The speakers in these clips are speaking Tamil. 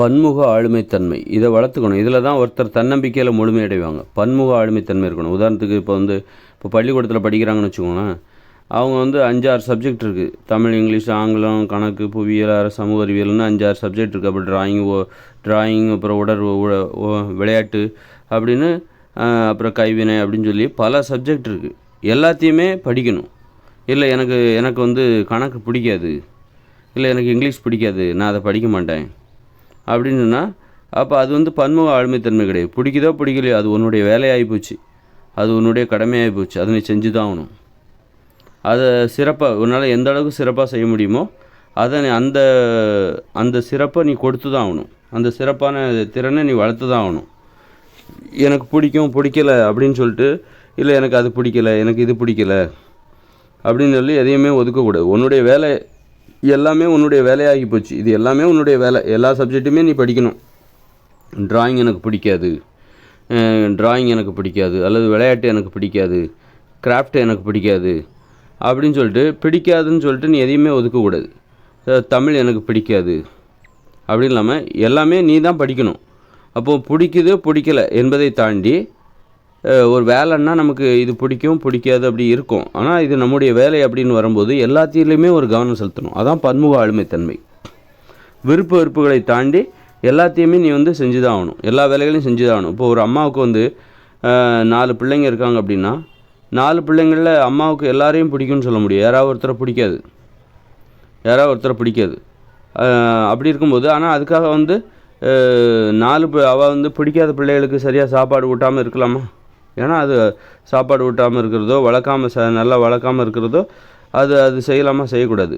பன்முக ஆளுமைத்தன்மை. இதை வளர்த்துக்கணும். இதில் தான் ஒருத்தர் தன்னம்பிக்கையில் முழுமையடைவாங்க பன்முக ஆளுமைத்தன்மை இருக்கணும். உதாரணத்துக்கு இப்போ வந்து இப்போ பள்ளிக்கூடத்தில் படிக்கிறாங்கன்னு வச்சுக்கோங்களேன். அவங்க வந்து அஞ்சாறு சப்ஜெக்ட் இருக்குது தமிழ் இங்கிலீஷ் ஆங்கிலம் கணக்கு புவியியல் அர சமூக அறிவியல்னு அஞ்சாறு சப்ஜெக்ட் இருக்குது அப்புறம் ட்ராயிங் ஓ ட்ராயிங் அப்புறம் உடற் விளையாட்டு அப்படின்னு அப்புறம் கைவினை அப்படின்னு சொல்லி பல சப்ஜெக்ட் இருக்குது எல்லாத்தையுமே படிக்கணும். இல்லை எனக்கு எனக்கு வந்து கணக்கு பிடிக்காது. இல்லை எனக்கு இங்கிலீஷ் பிடிக்காது. நான் அதை படிக்க மாட்டேன். அப்படின்னா அப்போ அது வந்து பன்முக ஆளுமைத்தன்மை கிடையாது. பிடிக்குதோ பிடிக்கலையோ அது உன்னுடைய வேலையாகி போச்சு. அது உன்னுடைய கடமையாகி போச்சு. அதை நீ செஞ்சு தான் ஆகணும். அதை சிறப்பாக உன்னால் எந்த அளவுக்கு சிறப்பாக செய்ய முடியுமோ அதை நீ அந்த அந்த சிறப்பை நீ கொடுத்து தான் ஆகணும். அந்த சிறப்பான திறனை நீ வளர்த்து தான் ஆகணும். எனக்கு பிடிக்கும் பிடிக்கல அப்படின்னு சொல்லிட்டு இல்லை எனக்கு அது பிடிக்கல எனக்கு இது பிடிக்கல அப்படின்னு சொல்லி எதையுமே ஒதுக்கக்கூடாது. உன்னுடைய வேலை எல்லாமே உன்னுடைய வேலையாகி போச்சு. இது எல்லாமே உன்னுடைய வேலை. எல்லா சப்ஜெக்ட்டுமே நீ படிக்கணும். ட்ராயிங் எனக்கு பிடிக்காது. ட்ராயிங் எனக்கு பிடிக்காது. அல்லது விளையாட்டு எனக்கு பிடிக்காது. கிராஃப்ட் எனக்கு பிடிக்காது. அப்படின்னு சொல்லிட்டு பிடிக்காதுன்னு சொல்லிட்டு நீ எதையுமே ஒதுக்கக்கூடாது. தமிழ் எனக்கு பிடிக்காது. அப்படின்னு இல்லாமல் எல்லாமே நீ தான் படிக்கணும். அப்போது பிடிக்குது பிடிக்கல என்பதை தாண்டி ஒரு வேலைன்னா நமக்கு இது பிடிக்கும் பிடிக்காது அப்படி இருக்கும். ஆனால் இது நம்முடைய வேலை அப்படின்னு வரும்போது எல்லாத்திலையுமே ஒரு கவனம் செலுத்தணும். அதான் பன்முக ஆளுமைத்தன்மை. விருப்ப வெறுப்புகளை தாண்டி எல்லாத்தையுமே நீ வந்து செஞ்சு தான் ஆகணும். எல்லா வேலைகளையும் செஞ்சு தான் ஆகணும். இப்போ ஒரு அம்மாவுக்கு வந்து நாலு பிள்ளைங்க இருக்காங்க அப்படின்னா நாலு பிள்ளைங்களில் அம்மாவுக்கு எல்லாரையும் பிடிக்கும்னு சொல்ல முடியும் யாராவது ஒருத்தரை பிடிக்காது. யாராவது ஒருத்தரை பிடிக்காது. அப்படி இருக்கும்போது ஆனால் அதுக்காக வந்து நாலு பி- வந்து பிடிக்காத பிள்ளைகளுக்கு சரியாக சாப்பாடு ஊட்டாமல் இருக்கலாமா? ஏன்னா அது சாப்பாடு ஊட்டாமல் இருக்கிறதோ வளர்க்காம ச நல்லா வளர்க்காம இருக்கிறதோ அது அது செய்யலாமா? செய்யக்கூடாது.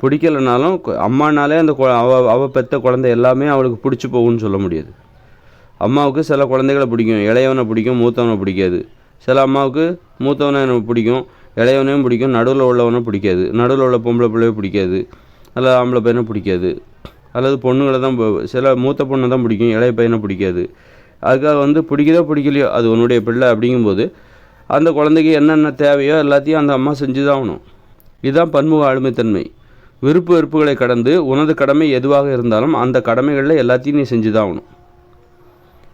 பிடிக்கலனாலும் அம்மானாலே அந்த அவ அவ பெத்த குழந்தை எல்லாமே அவளுக்கு பிடிச்சி போகும்னு சொல்ல முடியாது. அம்மாவுக்கு சில குழந்தைகளை பிடிக்கும். இளையவனை பிடிக்கும் மூத்தவனை பிடிக்காது. சில அம்மாவுக்கு மூத்தவனை எனக்கு பிடிக்கும் இளையவனையும் பிடிக்கும் நடுவில் உள்ளவனை பிடிக்காது. நடுவில் உள்ள பொம்பளை பிள்ளைய பிடிக்காது. அல்லது ஆம்பளை பையனை பிடிக்காது. அல்லது பொண்ணுங்களை தான் சில மூத்த பொண்ணை தான் பிடிக்கும் இளைய பையனை பிடிக்காது. அதுக்காக வந்து பிடிக்குதோ பிடிக்கலையோ அது உன்னுடைய பிள்ளை அப்படிங்கும்போது அந்த குழந்தைக்கு என்னென்ன தேவையோ எல்லாத்தையும் அந்த அம்மா செஞ்சு தான் ஆகணும் இதுதான் பன்முக ஆளுமைத்தன்மை. விருப்பு வெறுப்புகளை கடந்து உனது கடமை எதுவாக இருந்தாலும் அந்த கடமைகளில் எல்லாத்தையும் நீ செஞ்சு தான் ஆகணும்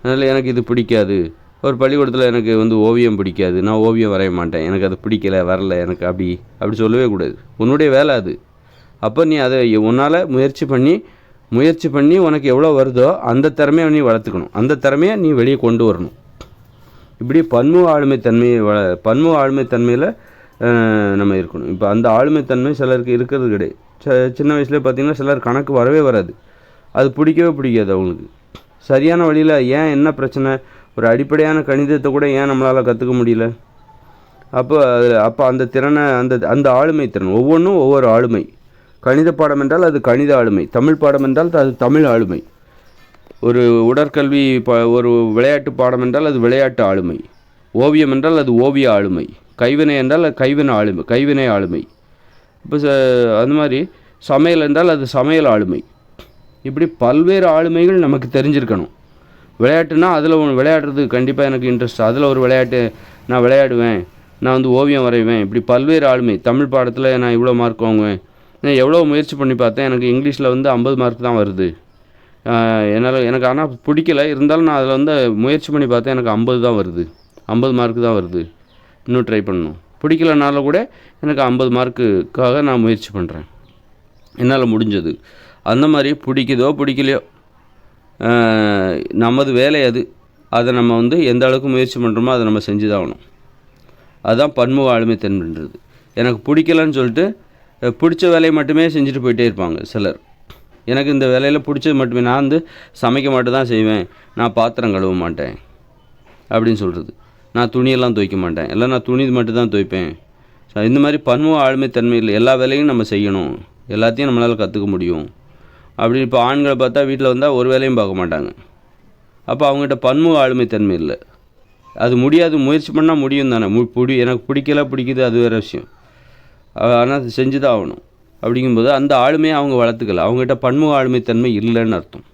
அதனால் எனக்கு இது பிடிக்காது. ஒரு பள்ளிக்கூடத்தில் எனக்கு வந்து ஓவியம் பிடிக்காது. நான் ஓவியம் வரைய மாட்டேன். எனக்கு அது பிடிக்கல வரல எனக்கு அப்படி அப்படி சொல்லவே கூடாது. உன்னுடைய வேலை அது. அப்போ நீ அதை உன்னால் முயற்சி பண்ணி முயற்சி பண்ணி உனக்கு எவ்வளோ வருதோ அந்த திறமையை நீ வளர்த்துக்கணும். அந்த திறமையை நீ வெளியே கொண்டு வரணும். இப்படி பன்முக ஆளுமைத்தன்மையை பன்மு பன்முக ஆளுமைத்தன்மையில் நம்ம இருக்கணும். இப்போ அந்த ஆளுமைத்தன்மை சிலருக்கு இருக்கிறது கிடையாது. ச- சின்ன வயசுலேயே பார்த்தீங்கன்னா சிலர் கணக்கு வரவே வராது. அது பிடிக்கவே பிடிக்காது அவங்களுக்கு. சரியான வழியில் ஏன் என்ன பிரச்சனை? ஒரு அடிப்படையான கணிதத்தை கூட ஏன் நம்மளால் கற்றுக்க முடியல? அப்போ அது அப்போ அந்த திறனை அந்த அந்த ஆளுமை திறன் ஒவ்வொன்றும் ஒவ்வொரு ஆளுமை. கணித பாடம் என்றால் அது கணித ஆளுமை. தமிழ் பாடம் என்றால் அது தமிழ் ஆளுமை. ஒரு உடற்கல்வி ப ஒரு விளையாட்டு பாடம் என்றால் அது விளையாட்டு ஆளுமை. ஓவியம் என்றால் அது ஓவிய ஆளுமை. கைவினை என்றால் அது கைவினை ஆளுமை கைவினை ஆளுமை. இப்போ ச அது மாதிரி சமையல் என்றால் அது சமையல் ஆளுமை. இப்படி பல்வேறு ஆளுமைகள் நமக்கு தெரிஞ்சிருக்கணும். விளையாட்டுனா அதில் ஒன்று விளையாடுறது கண்டிப்பாக எனக்கு இன்ட்ரெஸ்ட் அதில் ஒரு விளையாட்டு நான் விளையாடுவேன் நான் வந்து ஓவியம் வரைவேன். இப்படி பல்வேறு ஆளுமை. தமிழ் பாடத்தில் நான் இவ்வளோ மார்க் வாங்குவேன். நான் எவ்வளோ முயற்சி பண்ணி பார்த்தேன் எனக்கு இங்கிலீஷில் வந்து ஐம்பது மார்க் தான் வருது. என்னால் எனக்கு ஆனால் பிடிக்கல. இருந்தாலும் நான் அதில் வந்து முயற்சி பண்ணி பார்த்தேன் எனக்கு ஐம்பது தான் வருது. ஐம்பது மார்க் தான் வருது. இன்னும் ட்ரை பண்ணணும். பிடிக்கலனால கூட எனக்கு ஐம்பது மார்க்குக்காக நான் முயற்சி பண்ணுறேன் என்னால் முடிஞ்சது. அந்த மாதிரி பிடிக்குதோ பிடிக்கலையோ நமது வேலை அது. அதை நம்ம வந்து எந்த அளவுக்கு முயற்சி பண்ணுறோமோ அதை நம்ம செஞ்சு தான் ஆகணும். அதுதான் பன்முக ஆளுமைத்தன்மைன்றது எனக்கு பிடிக்கலன்னு சொல்லிட்டு பிடிச்ச வேலையை மட்டுமே செஞ்சுட்டு போயிட்டே இருப்பாங்க சிலர். எனக்கு இந்த வேலையில் பிடிச்சது மட்டுமே நான் வந்து சமைக்க மட்டும் தான் செய்வேன். நான் பாத்திரம் கழுவ மாட்டேன் அப்படின்னு சொல்கிறது நான் துணியெல்லாம் துவைக்க மாட்டேன். இல்லை நான் துணி மட்டும் தான் துவைப்பேன். ஸோ இந்த மாதிரி பன்முக ஆளுமைத்தன்மையில் எல்லா வேலையும் நம்ம செய்யணும். எல்லாத்தையும் நம்மளால் கற்றுக்க முடியும். அப்படி இப்போ ஆண்களை பார்த்தா வீட்டில் வந்தால் ஒரு வேலையும் பார்க்க மாட்டாங்க. அப்போ அவங்ககிட்ட பன்முக ஆளுமைத்தன்மை இல்லை. அது முடியாது. முயற்சி பண்ணால் முடியும் தானே மு பிடி எனக்கு பிடிக்கல பிடிக்குது அது வேறு விஷயம். ஆனால் அது செஞ்சு தான் ஆகணும். அப்படிங்கும்போது அந்த ஆளுமையை அவங்க வளர்த்துக்கல. அவங்ககிட்ட பன்முக ஆளுமைத்தன்மை இல்லைன்னு அர்த்தம்.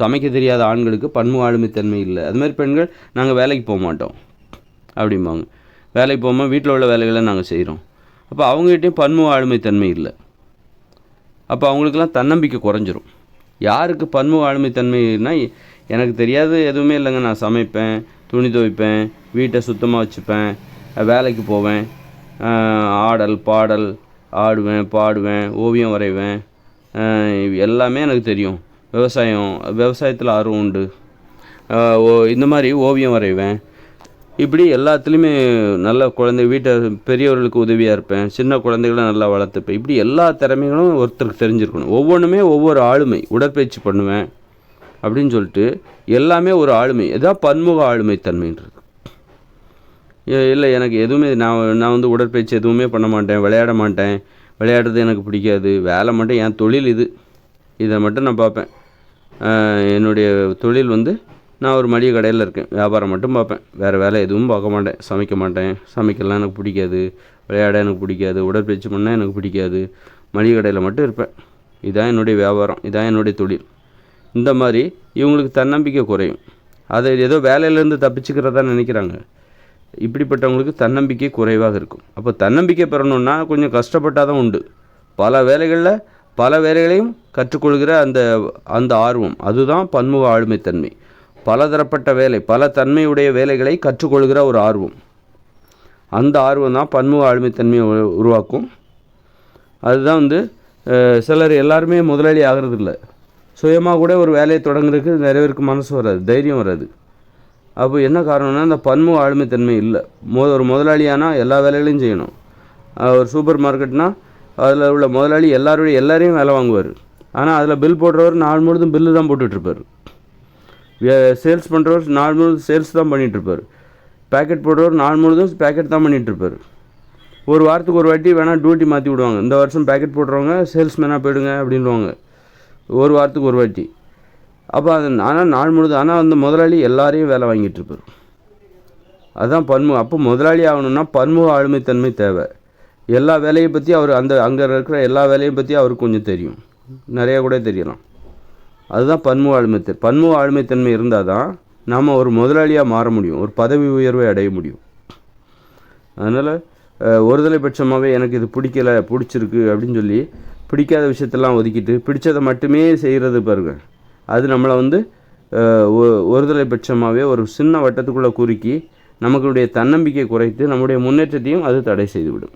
சமைக்க தெரியாத ஆண்களுக்கு பன்முக ஆளுமைத்தன்மை இல்லை. அது மாதிரி பெண்கள் நாங்கள் வேலைக்கு போக மாட்டோம். அப்படிம்பாங்க. வேலைக்கு போகாமல் வீட்டில் உள்ள வேலைகளை நாங்கள் செய்கிறோம் அப்போ அவங்ககிட்டயும் பன்முக ஆளுமைத்தன்மை இல்லை. அப்போ அவங்களுக்கெல்லாம் தன்னம்பிக்கை குறைஞ்சிரும். யாருக்கு பன்முக ஆளுமைத்தன்மைனா எனக்கு தெரியாது எதுவுமே இல்லைங்க. நான் சமைப்பேன் துணி துவைப்பேன் வீட்டை சுத்தமாக வச்சுப்பேன் வேலைக்கு போவேன். ஆடல் பாடல் ஆடுவேன் பாடுவேன் ஓவியம் வரைவேன். எல்லாமே எனக்கு தெரியும். விவசாயம் விவசாயத்தில் ஆர்வம் உண்டு. ஓ இந்த மாதிரி ஓவியம் வரைவேன். இப்படி எல்லாத்துலேயுமே நல்ல குழந்தை வீட்டை பெரியவர்களுக்கு உதவியாக இருப்பேன். சின்ன குழந்தைகளை நல்லா வளர்த்துப்பேன். இப்படி எல்லா திறமைகளும் ஒருத்தருக்கு தெரிஞ்சிருக்கணும். ஒவ்வொன்றுமே ஒவ்வொரு ஆளுமை. உடற்பயிற்சி பண்ணுவேன் அப்படின்னு சொல்லிட்டு எல்லாமே ஒரு ஆளுமை. எதாவது பன்முக ஆளுமை தன்மைன்றது இல்லை எனக்கு எதுவுமே நான் நான் வந்து உடற்பயிற்சி எதுவுமே பண்ண மாட்டேன் விளையாட மாட்டேன். விளையாடுறது எனக்கு பிடிக்காது. வேலை மட்டும் என் தொழில் இது. இதை மட்டும் நான் பார்ப்பேன். என்னுடைய தொழில் வந்து நான் ஒரு மளிகை கடையில் இருக்கேன். வியாபாரம் மட்டும் பார்ப்பேன். வேறு வேலை எதுவும் பார்க்க மாட்டேன். சமைக்க மாட்டேன். சமைக்கலாம் எனக்கு பிடிக்காது. விளையாட எனக்கு பிடிக்காது. உடற்பயிற்சி பண்ணால் எனக்கு பிடிக்காது. மளிகை கடையில் மட்டும் இருப்பேன். இதான் என்னுடைய வியாபாரம். இதான் என்னுடைய தொழில். இந்த மாதிரி இவங்களுக்கு தன்னம்பிக்கை குறையும். அதை ஏதோ வேலையிலேருந்து தப்பிச்சுக்கிறதா நினைக்கிறாங்க. இப்படிப்பட்டவங்களுக்கு தன்னம்பிக்கை குறைவாக இருக்கும். அப்போ தன்னம்பிக்கை பெறணும்னா கொஞ்சம் கஷ்டப்பட்டால் தான் உண்டு. பல வேலைகளில் பல வேலைகளையும் கற்றுக்கொள்கிற அந்த அந்த ஆர்வம். அதுதான் பன்முக ஆளுமைத்தன்மை. பலதரப்பட்ட வேலை பல தன்மையுடைய வேலைகளை கற்றுக்கொள்கிற ஒரு ஆர்வம். அந்த ஆர்வம் தான் பன்முக ஆளுமைத்தன்மையை உருவாக்கும். அதுதான் வந்து சிலர் எல்லாருமே முதலாளி ஆகிறது இல்லை சுயமாக கூட ஒரு வேலையை தொடங்குறதுக்கு நிறைய பேருக்கு மனசு வராது தைரியம் வராது. அப்போ என்ன காரணம்னா இந்த பன்முக ஆளுமைத்தன்மை இல்லை. மொ ஒரு முதலாளியானால் எல்லா வேலைகளையும் செய்யணும். ஒரு சூப்பர் மார்க்கெட்னா அதில் உள்ள முதலாளி எல்லாருடைய எல்லாரையும் வேலை வாங்குவார். ஆனால் அதில் பில் போடுறவர் நாள் முழுதும் பில்லு தான் போட்டுட்ருப்பார். சேல்ஸ் பண்ணுறவர் நாள் முழுதும் சேல்ஸ் தான் பண்ணிகிட்ருப்பார் பேக்கெட் போடுறவர் நாள் முழுதும் பேக்கெட் தான் பண்ணிகிட்ருப்பார் ஒரு வாரத்துக்கு ஒரு வாட்டி வேணால் டியூட்டி மாற்றி விடுவாங்க. இந்த வருஷம் பேக்கெட் போடுறவங்க சேல்ஸ்மேனாக போயிடுங்க அப்படின்வாங்க ஒரு வாரத்துக்கு ஒரு வாட்டி. அப்போ அது ஆனால் நாள் முழுதும் ஆனால் அந்த முதலாளி எல்லாரையும் வேலை வாங்கிட்டு இருப்பார். அதுதான் பன்முக அப்போ முதலாளி ஆகணும்னா பன்முக ஆளுமைத்தன்மை தேவை. எல்லா வேலையை பற்றி அவர் அந்த அங்கே இருக்கிற எல்லா வேலையை பற்றி அவருக்கு கொஞ்சம் தெரியும். நிறையா கூட தெரியலாம். அதுதான் பன்முக ஆளுமைத்தன் பன்முக ஆளுமைத்தன்மை இருந்தால் தான் நாம் ஒரு முதலாளியாக மாற முடியும் ஒரு பதவி உயர்வை அடைய முடியும். அதனால் ஒருதலை பட்சமாகவே எனக்கு இது பிடிக்கல பிடிச்சிருக்கு அப்படின்னு சொல்லி பிடிக்காத விஷயத்தெல்லாம் ஒதுக்கிட்டு பிடிச்சதை மட்டுமே செய்கிறது பாருங்கள் அது நம்மளை வந்து ஒருதலை பட்சமாகவே ஒரு சின்ன வட்டத்துக்குள்ளே குறுக்கி நமக்குடைய தன்னம்பிக்கை குறைத்து நம்முடைய முன்னேற்றத்தையும் அது தடை செய்துவிடும்.